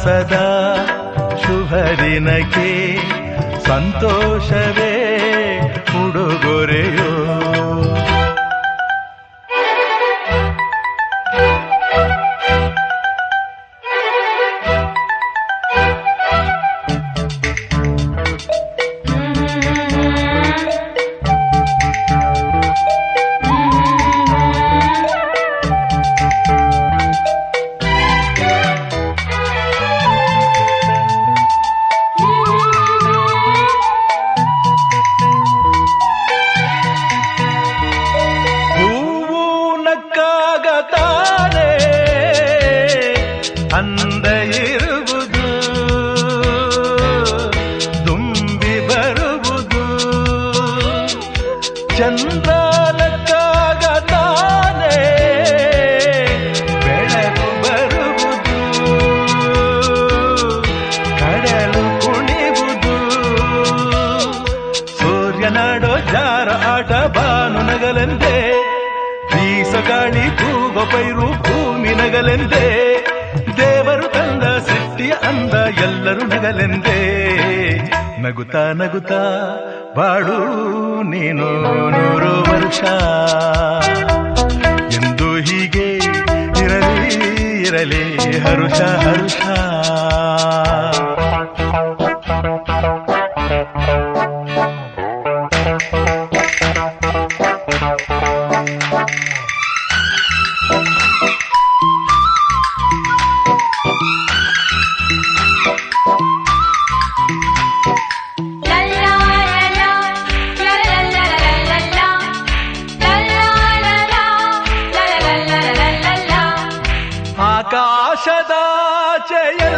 ಉಲ್ಲಾಸದ ಶುಭ ದಿನಕ್ಕೆ ಸಂತೋಷವೇ ಉಡುಗೊರೆಯೋ ಆಟ ಬಾನು ನಗಲೆಂದೇ ಬೀಸಗಾಳಿ ತೂಗ ಪೈರು ಭೂಮಿ ನಗಲೆಂದೆ ದೇವರು ತಂದ ಸೃಷ್ಟಿಯ ಅಂದ ಎಲ್ಲರೂ ನಗಲೆಂದೆ. ನಗುತ್ತಾ ನಗುತ್ತಾ ಬಾಳು ನೀನು ನೂರು ವರ್ಷ. ಎಂದು ಹೀಗೆ ಇರಲಿ ಇರಲಿ, ಹರುಷ ಹರುಷ. La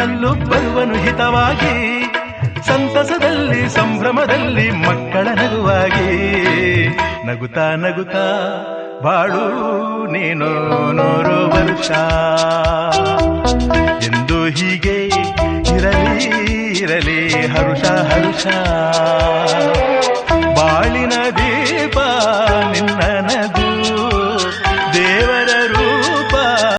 ಕಂಪಿನಲ್ಲೂ ಬರುವನು ಹಿತವಾಗಿ, ಸಂತಸದಲ್ಲಿ, ಸಂಭ್ರಮದಲ್ಲಿ, ಮಕ್ಕಳ ನಗುವಾಗಿ. ನಗುತ್ತಾ ನಗುತ್ತಾ, ಬಾಳು, ನೀನು ನೂರು ವರ್ಷ. ಎಂದು ಹೀಗೆ ಇರಲಿ ಇರಲಿ, ಹರುಷ ಹರುಷ.